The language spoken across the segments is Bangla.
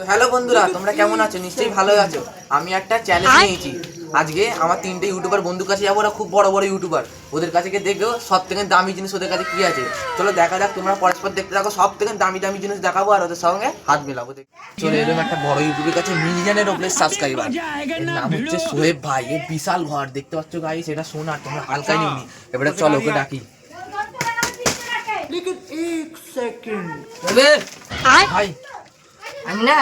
তো হ্যালো বন্ধুরা তোমরা কেমন আছো নিশ্চয়ই ভালো আছো আমি একটা চ্যালেঞ্জ নিয়েছি আজকে আমার তিনটে ইউটিউবার বন্ধুর কাছে যাব ওরা খুব বড় বড় ইউটিউবার ওদের কাছে গিয়ে দেখব সব থেকে দামি জিনিস ওদের কাছে কি আছে চলো দেখা যাক তোমরা পরস্পর দেখতে থাকো সব থেকে দামি দামি জিনিস দেখাবো আর ওদের সঙ্গে হাত মেলাবো চলে এলাম একটা বড় ইউটিউবের কাছে মিলিয়নের ওপরে সাবস্ক্রাইবার এর নাম হচ্ছে সোহেব ভাই এর বিশাল ঘর দেখতে পাচ্ছ গাই সেটা শোনা তোমরা হালকাই নিওনি এবারে চলো ওকে ডাকি ভাই আমি না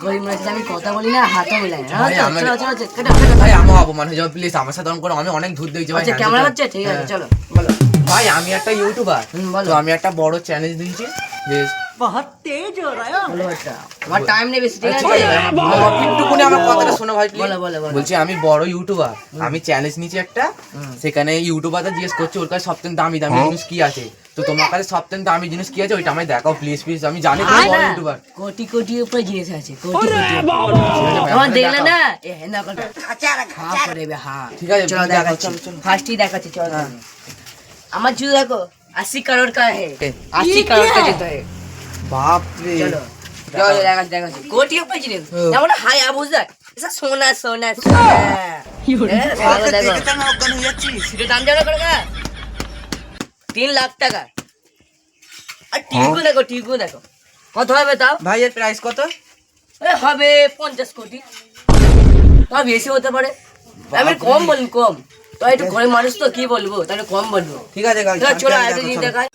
গরিব মানুষের সাথে আমি কথা বলি না হাতও মিলাই না। ভাই, চলো, আমার- চলো চলো চলো, কেটো, কেটো। ভাই আমার অপমান হয়ে যাবে প্লিজ আমার সাথে করো আমি অনেক ধূর দিয়েছি ভাই আচ্ছা ক্যামেরা হচ্ছে ঠিক আছে হ্যাঁ। চলো বলো। ভাই আমি একটা ইউটিউবার বলো। তো আমি একটা বড় চ্যালেঞ্জ দিয়েছি যে বলো একটা আমার টাইম নেই বেশি ঠিক আছে? একটুকুনি আমার কথাটা শোনো ভাই please। বলো, বলো, বলো। বলছি আমি বড় ইউটিউবার আমি চ্যালেঞ্জ নিয়েছি একটা সেখানে ইউটিউবারটা জিজ্ঞেস করছে ওর কাছে সবথেকে দামি দামি জিনিস কি আছে? তো তোমার কাছে সবথেকে দামি জিনিস কি আছে? ওইটা আমায় দেখাও প্লিজ প্লিজ আমি জানি তুমি বড় ইউটিউবার। কোটি কোটি উপরে জিনিস আছে কোটি কোটি আমার দেখলে না? এ হেনা কথা হা করে বে হা ঠিক আছে, চলো দেখাচ্ছি। চলো, চলো। ফার্স্টই দেখাচ্ছি চলো হ্যাঁ। আমার জুতো দেখো আশি কারোর কা? হে এ, আশি কারোর কা জুতো হে বাপ রে চলো। চলো দেখাচ্ছি দেখাচ্ছি। কোটি উপরে জিনিস। হুম। হাই আবুজ দেখ এসব সোনা সোনা সোনা। হ্যাঁ, দেখো। দেখে। হয়ে যাচ্ছি। সেটা দাম জানো তিন লাখ টাকা। আর টিকু দেখো টিকু দেখো। কত হবে তাও? ভাইয়ের প্রাইস কত? হবে পঞ্চাশ কোটি। তাও বেশি হতে পারে। আমি কম বলি কম। তো একটু গরিব মানুষ তো কি বলব? তাহলে কম বলব। ঠিক আছে চলো আরেকটা জিনিস দেখাই।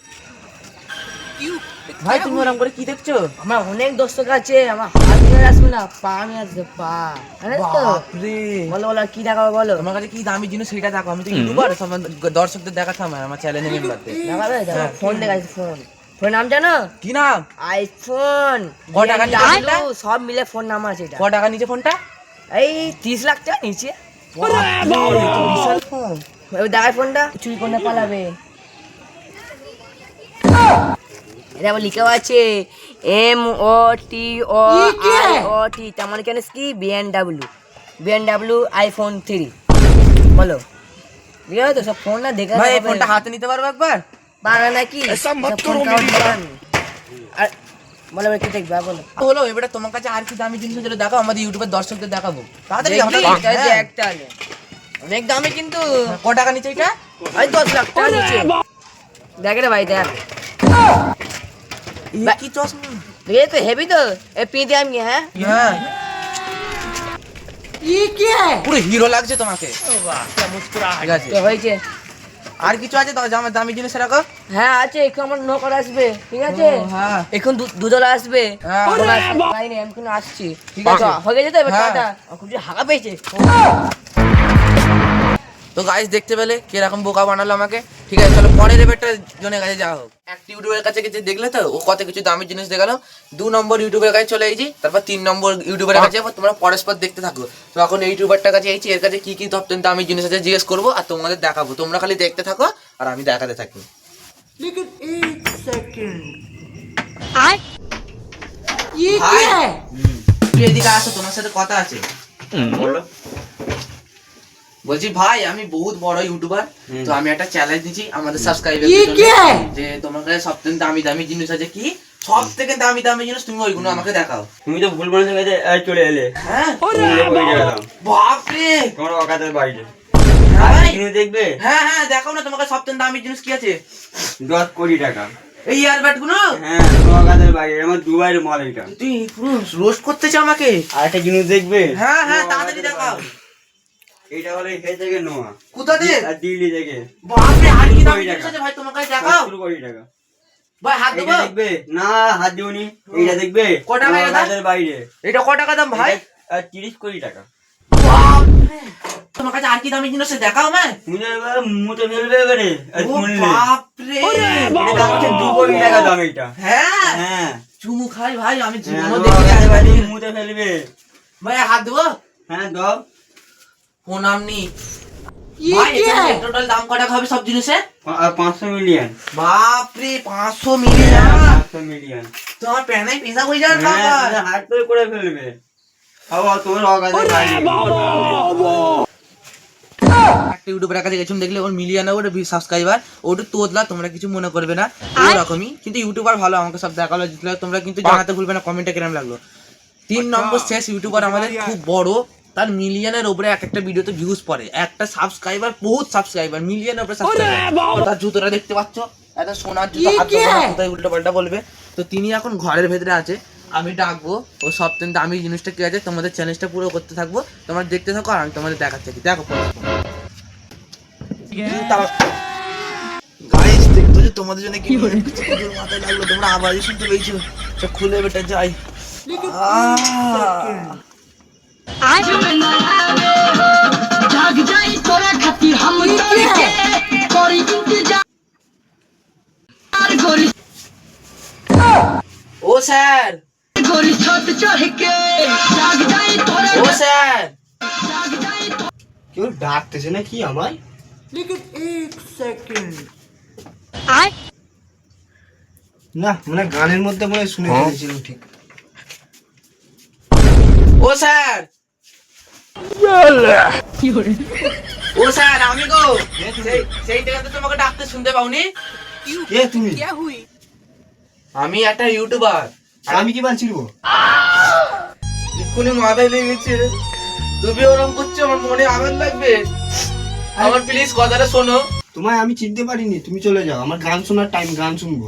ভাই তুমি ওরকম করে কি দেখছ? আমার অনেক দর্শক আছে আমার হাত নিয়ে আসবে না পা নিয়ে আসবে পা। জানিস তো? বাপ রে বলো বলো কি দেখাবো বলো? তোমার কাছে কি দামি জিনিস সেটা দেখো আমি তো ইউটিউবার সব দর্শকদের দেখাতে আমার আমার চ্যানেলের মেম্বারদের দেখাবে ফোন দেখাচ্ছি ফোন। ফোন নাম জানো? কি নাম? আইফোন। ক টাকার নিচে সব মিলে ফোন নাম আছে এটা। ক টাকা নিচে ফোনটা? এই তিরিশ লাখ টাকা নিচে। বিশাল ফোন। এবার দেখায় ফোনটা। চুরি করে পালাবে। এটা আবার লিখেও আছে M O T O I O টি তার মানে কেন কি? বিএনডাব্লিউ বিএনডাব্লিউ আইফোন থ্রি বলো। ঠিক আছে তো সব ফোন না দেখে ভাই ফোনটা হাতে নিতে পারব একবার? পারে নাকি। আর বলো কি দেখবে বলো। হলো এবারে তোমার কাছে আর কি দামি জিনিস আছে দেখাও আমাদের ইউটিউবের দর্শকদের দেখাবো। তাড়াতাড়ি দেখবি? আমরা- হ্যাঁ। একটা। অনেক দামি কিন্তু। ক টাকা নিচে এটা? ওই দশ লাখ টাকা নিচে। দেখ রে ভাই দেখ। কি চশমা দেখে তো হেভি তো এ পিঁতে আমি হ্যাঁ হ্যাঁ পুরো হিরো লাগছে তোমাকে ঠিক আছে তো হয়েছে আর কিছু আছে আমার দামি জিনিস রাখো হ্যাঁ আছে এখন আমার নকর আসবে ঠিক আছে হ্যাঁ এখন দু- দুধলা আসবে আমি এখন আসছি ঠিক আছে। তো, হয়ে গেছে তো এবার। টাটা খুব হাগা পেয়েছে তো গাইস দেখতে পেলে কীরকম বোকা বানালো আমাকে। ঠিক আছে চলো পরের এবারটা জনের কাছে যাওয়া হোক। একটা ইউটিউবের কাছে গেছে দেখলে তো ও কত কিছু দামি জিনিস দেখাল। দু নম্বর ইউটিউবের কাছে চলে এসেছি তারপর তিন নম্বর ইউটিউবের কাছে যাব তোমরা পরস্পর দেখতে থাকো। তো এখন এই ইউটিউবারটার কাছে এসেছি এর কাছে কি কি সবথেকে দামি জিনিস আছে জিজ্ঞেস করব আর তোমাদের দেখাবো। তোমরা খালি দেখতে থাকো আর আমি দেখাতে থাকি। এদিকে আসো তোমার সাথে কথা আছে। বলো। বলছি ভাই আমি বহুত বড় ইউটিউবার তো আমি একটা চ্যালেঞ্জ দিচ্ছি আমাদের সাবস্ক্রাইবার যে তোমার কাছে সব থেকে দামি দামি জিনিস আছে কি? সব থেকে দামি দামি জিনিস তুমি ওইগুলো আমাকে দেখাও। তুমি তো ভুল মানুষের কাছে চলে এলে। হ্যাঁ। বাপরে! তোমার অকাতের বাইরে। হ্যাঁ। দেখবে? হ্যাঁ হ্যাঁ দেখাও না তোমাকে সব থেকে দামি জিনিস কি আছে? দশ কোটি টাকা। এই গুলো? হ্যাঁ তোমার বাইরে আমার দুবাইয়ের মাল এটা তুই পুরো রোস্ট করতেছ আমাকে? আর একটা জিনিস দেখবে? হ্যাঁ হ্যাঁ তাড়াতাড়ি দেখাও। এটা হলো হে থেকে নোয়া। কোথা থেকে আর দিল্লি থেকে। বাপরে আর কি দামি টাকা। আছে ভাই তোমার কাছে দেখাও। সত্তর কোটি টাকা। ভাই হাত দেবো? দেখবে? না হাত দিওনি এইটা দেখবে? ক টাকা এটা? অকাতের বাইরে। এটা ক টাকা দাম ভাই? এটা, আহ, তিরিশ কোটি টাকা। বাপরে। তোমার কাছে আর কি দামি জিনিস দেখাও মুঝে এবার মুতে ফেলবে এবারে। বাপরে। এটা হচ্ছে দু কোটি টাকা দাম এটা হ্যাঁ? হ্যাঁ। চুমু খাই ভাই আমি হ্যাঁ, জীবনও অকাতের মুতে ফেলবে। ভাই হাত দেবো? হ্যাঁ দাও। প্রণাম নি টোটাল দাম কটা হবে সব জিনিসের? পাঁচশো মিলিয়ন বাপরে পাঁচশো মিলিয়ন পাঁচশো মিলিয়ন তোমার প্যানাই পেশা হয়ে যাবে হ্যাঁ, হাত করে ফেলবে। একটা ইউটিউবের কাছে গেছিলাম দেখলে ওর মিলিয়ন ওর সাবস্ক্রাইবার ওটা তোতলা তোমরা কিছু মনে করবে না ওরকমই। কিন্তু ইউটিউবার ভালো আমাকে সব দেখাল জিতলো। তোমরা কিন্তু জানাতে ভুলবে না কমেন্টে কিরম লাগল। তিন নম্বর শেষ ইউটিউবার আমাদের খুব বড়। তার মিলিয়নের উপরে এক একটা ভিডিওতে ভিউজ পড়ে। একটা সাবস্ক্রাইবার বহুত সাবস্ক্রাইবার মিলিয়নের উপরে সাবস্ক্রাইবার তার জুতোটা দেখতে পাচ্ছ? একটা সোনার জুতো হাত উল্টো পাল্টা বলবে? তো তিনি এখন ঘরের ভেতরে আছে। আমি ডাকবো। ও সবথেকে দামি জিনিসটা কি আছে? তোমাদের চ্যালেঞ্জটা পুরো করতে থাকব। তোমরা দেখতে থাকো আর আমি তোমাদের দেখাচ্ছি। দেখো গাইস দেখতো যে তোমাদের জন্য কি মাথায় লাগল। তোমরা আওয়াজই শুনতে পেয়েছ। খুলে বেটা যাই। কেউ ডাকতেছে না। কি আমায়? না মানে গানের মধ্যে মনে শুনে হ্যাঁ। ফেলেছিল ঠিক। ও স্যার। ও স্যার আমি গো। সেই সেই থেকে তোমাকে ডাকতে শুনতে পাওনি? কে তুমি? আমি একটা ইউটিউবার। আর আমি কি ছিড়বো? এক্ষুনি মাথায় লেগেছে। তুমি ওরকম করছ আমার মনে আঘাত লাগবে। আমার প্লিজ কথাটা শোনো। তোমায় আমি চিনতে পারিনি তুমি চলে যাও। আমার গান শোনার টাইম গান শুনব।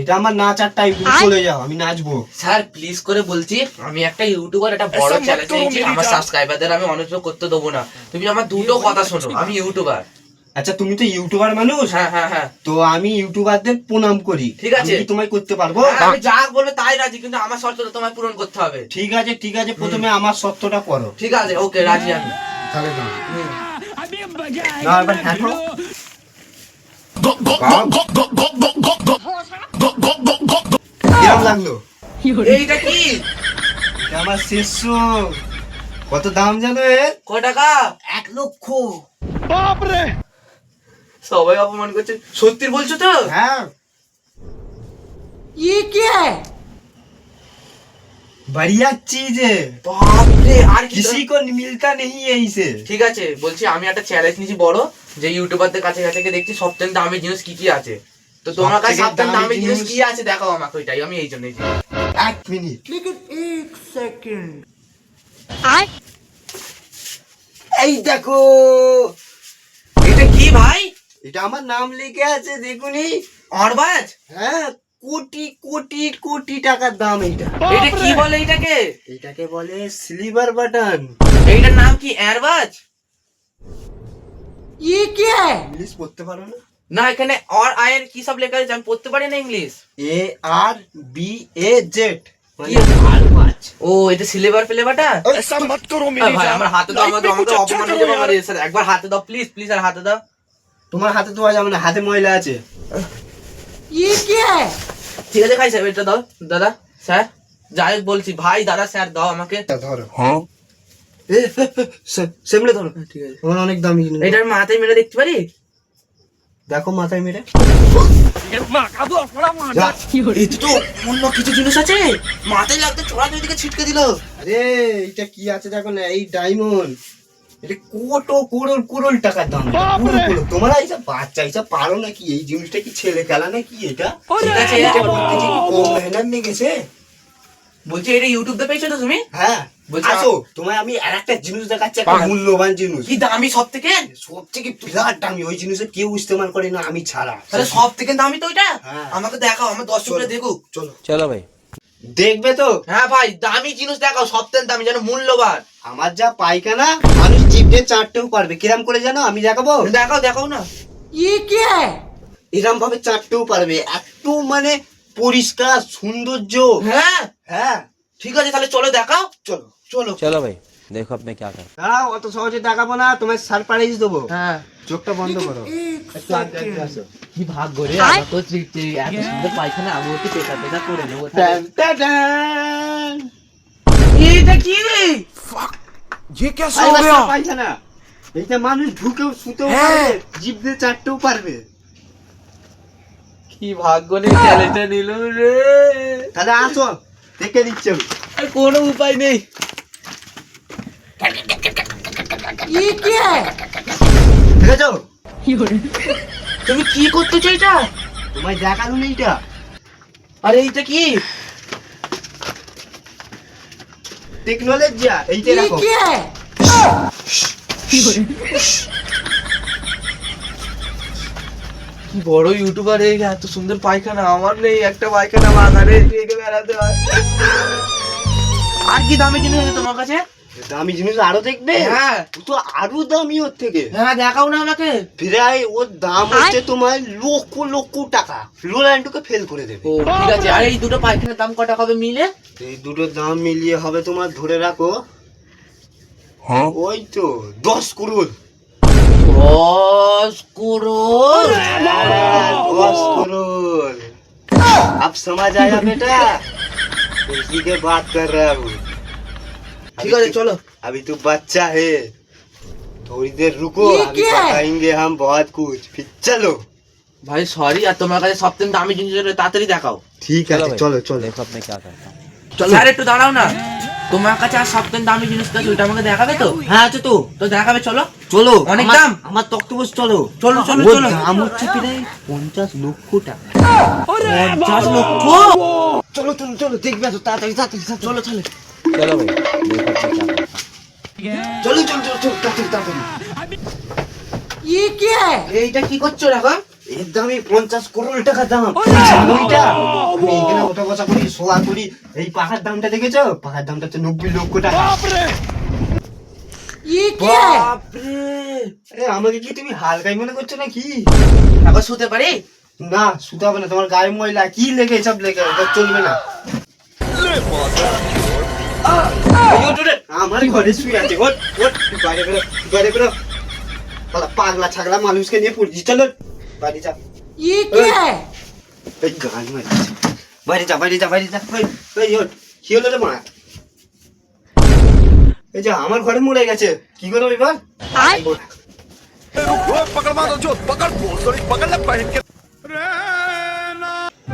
এটা আমার নাচার তুমি চলে যাও আমি নাচবো। স্যার প্লিজ করে বলছি আমি একটা ইউটিউবার একটা বড় চ্যালেঞ্জ নিয়েছি আমার সাবস্ক্রাইবারদের আমি অনুরোধ করতে দেবো না। তুমি আমার দুটো কথা শোনো আমি ইউটিউবার আচ্ছা তুমি তো ইউটিউবার মানুষ? হ্যাঁ হ্যাঁ হ্যাঁ। তো আমি ইউটিউবারদের প্রণাম করি। ঠিক আছে। তোমায় করতে পারব? হ্যাঁ, আমি যা বলবে তাই রাজি কিন্তু আমার শর্তটা তোমায় পূরণ করতে হবে। ঠিক আছে ঠিক আছে প্রথমে আমার সত্যটা করো। ঠিক আছে ওকে রাজি আমি। তাহলে না। এবার হাঁটো কিরম লাগলো এইটা কি এটা আমার শেষ song। কত দাম জানো এর ক টাকা এক লক্ষ সবাই অপমান করছে সত্যি বলছো তো হ্যাঁ ये क्या है बढ़िया चीज है বাপরে আর কি किसी को मिलता नहीं है इसे ঠিক আছে বলছি আমি একটা চ্যালেঞ্জ নিয়েছি বড় যে ইউটিউবারদের কাছে কাছে গিয়ে দেখছি সবথেকে দামি জিনিস কি কি আছে তো তোমার কাছে সাবধান দামি জিনিস কি আছে দেখাও আমাকে ওইটাই আমি এই জন্যই এক মিনিট। লেকিন এক সেকেন্ড আর? এই দেখো। এটা কি ভাই? এটা আমার নাম লিখে আছে দেখুনি। অরবাজ? হ্যাঁ কোটি কোটি কোটি টাকার দাম এটা এটা কি বলে এটাকে? এটাকে বলে স্লিভার বাটন এইটার নাম কি এয়ারবাজ ই কে? ইংলিশ পড়তে পারো না? না এখানে আর আয়ের কি সব লেখা আছে আমি পড়তে পারি না English A R B A Z ও এটা সিলেবার ফ্লেভারটা মত করো ভাই আমার হাতে দাও আমাকে অপমান আমার স্যার একবার হাতে দাও প্লিজ প্লিজ আর হাতে দাও। তোমার হাতে হাতে ময়লা আছে। ই কি ঠিক আছে খাই স্যার এটা দাও দাদা স্যার। যাই বলছি ভাই দাদা স্যার দাও আমাকে। ধরো। হ্যাঁ। সেমলে ধরো। হ্যাঁ, ঠিক আছে। আমার অনেক দামি এটার মাথায় মেরে দেখতে পারি? দেখো মাথায় মেরে। তো অন্য কিছু জিনিস আছে? মাথায় লাগতে চড়া দিকে ছিটকে দিল। আরে এটা কি আছে দেখো না এই ডায়মন্ড এটা কোটো কোরল কোরল টাকার দাম। কোরল কোরল তোমরা এইসব বাচ্চা এইসব পারো নাকি? এই জিনিসটা কি ছেলে খেলা নাকি এটা? ঠিক আছে এটা করতে যে কি কম মেহনত লেগেছে বলছি এটা ইউটিউব পেয়েছ তো তুমি? হ্যাঁ বলছি আসো। তোমায় আমি আর একটা জিনিস দেখাচ্ছি একটা মূল্যবান জিনিস। কি দামি সব থেকে সব থেকে বিরাট দামি ওই জিনিসের কেউ ইস্তেমাল করে না আমি ছাড়া। তাহলে সব থেকে দামি তো ওইটা? হ্যাঁ। আমাকে দেখাও আমার দর্শকরা দেখুক। চলো। চলো ভাই। দেখবে তো? হ্যাঁ ভাই দামি জিনিস দেখাও সব থেকে দামি যেন মূল্যবান। আমার যা পায়খানা মানুষ চিপে চারটেও পারবে। কিরাম করে জানো? আমি দেখাবো? দেখাও দেখাও না। ই কে? এরম ভাবে চারটেও পারবে। এত মানে পরিষ্কার সৌন্দর্য। হ্যাঁ। হ্যাঁ ঠিক আছে তাহলে চলো দেখাও চলো চলো चलो भाई देखो अब मैं क्या कर না অত সহজে দেখাবো না তোমার সারপ্রাইজ দেবো হ্যাঁ চোখটা বন্ধ করো একটু আগে আগে আসো। কি ভাগ্য রে আমার তো যে- যে এত সুন্দর পায়খানা আমি ওকে পেশা পেশা করে নেবো ট্যান ট্যান। এইটা কি ये क्या আরে বাচ্চা পায়খানা এইটা মানুষ ঢুকেও শুতেও পারবে জিভ দিয়ে চাটতেও পারবে কি ভাগ্য নেই চ্যালেঞ্জটা নিল রে তাহলে আসো দেখে দিচ্ছে আর কোনো উপায় নেই তুমি কি করতেছো এটা তোমায় দেখাল না এইটা আরে এইটা কি? টেকনোলজি এইটা ইয়ে কি? করে বড় ইউটিউবার হয়ে গেছে এত সুন্দর পায়খানা। আমার নেই একটা পায়খানা রেখে বেড়াতে হয়। আর কি দামি জিনিস আছে তোমার কাছে? দামি জিনিস আরও দেখবে? হ্যাঁ। তো আরও দামি ওর থেকে। হ্যাঁ দেখাও না আমাকে। প্রায় ওর দাম হচ্ছে তোমার লক্ষ লক্ষ টাকা। রোনাল্ডোকে ফেল করে দেবে। ও ঠিক আছে। আর এই দুটো পায়খানার দাম কটা হবে মিলে? এই দুটো দাম মিলিয়ে হবে তোমার ধরে রাখো। ওই তো দশ করোড় দশ করোড় दस करोड़ अब समझ आया बेटा इसी के बात कर रहा हूँ ঠিক আছে চলো अभी तू बच्चा है थोड़ी देर रुको अभी बताएंगे हम बहुत कुछ फिर चलो ভাই সরি আর তোমার কাছে সবথেকে দামি জিনিস হলে তাড়াতাড়ি দেখাও ठीक है चलो भाई, चलो चलो देखो अब मैं क्या करता हूँ চলো স্যার একটু দাঁড়াও না তোমার কাছে আর সবথেকে দামি জিনিস আছে ওইটা আমাকে দেখাবে তো হ্যাঁ আছে তো তো দেখাবে চলো চলো অনেক দাম। আমার তক্তপোষ চলো। চলো চলো চলো। দাম হচ্ছে প্রায় পঞ্চাশ লক্ষ টাকা। পঞ্চাশ লক্ষ? চলো চলো চলো দেখবে তো তাড়াতাড়ি তাড়াতাড়ি চলো চলো চলো চলো চলো চলো চলো তাড়াতাড়ি এইটা কি করছ রাখা হ্যাঁ? এর পঞ্চাশ করোড় টাকা দাম। ওটা বসা করি সোয়া করি। এই পাখার দামটা দেখেছ? পাখার দামটা হচ্ছে নব্বই লক্ষ টাকা। আরে আমাকে কি তুমি হালকাই মনে করছ নাকি? এখন শুতে পারি? না শুতে হবে না তোমার গায়ে ময়লা কি লেগে এসব লেগে চলবে না। আমার ঘরে শুয়ে আছে ওঠ তুই বাইরে বেরো বাইরে বেরো। পাগলা ছাগলা মানুষকে নিয়ে পড়ছি চলো বাড়ি যা। গান মারছে বাইরে যা বাইরে যা বাইরে যা। কি হলো রে মা? এই যে আমার ঘরে মরে গেছে। কি করব এবার?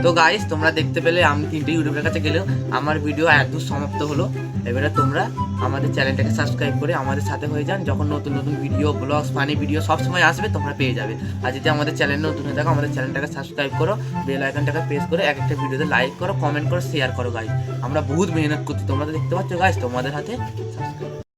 তো গাইস তোমরা দেখতে পেলে আমি তিনটে ইউটিউবের কাছে গেলেও আমার ভিডিও একদম সমাপ্ত হলো। এবারে তোমরা আমাদের চ্যানেলটাকে সাবস্ক্রাইব করে আমাদের সাথে হয়ে যান। যখন নতুন নতুন ভিডিও ব্লগস ফানি ভিডিও সব সময় আসবে, তোমরা পেয়ে যাবে। আর যদি আমাদের চ্যানেল নতুন হয়ে থাকো, আমাদের চ্যানেলটাকে সাবস্ক্রাইব করো বেল আইকনটাকে প্রেস করে এক একটা ভিডিওতে লাইক করো কমেন্ট করো শেয়ার করো গাইস আমরা বহুত মেহনত করছি। তোমরা তো দেখতে পাচ্ছ গাইস তোমাদের হাতে সাবস্ক্রাইব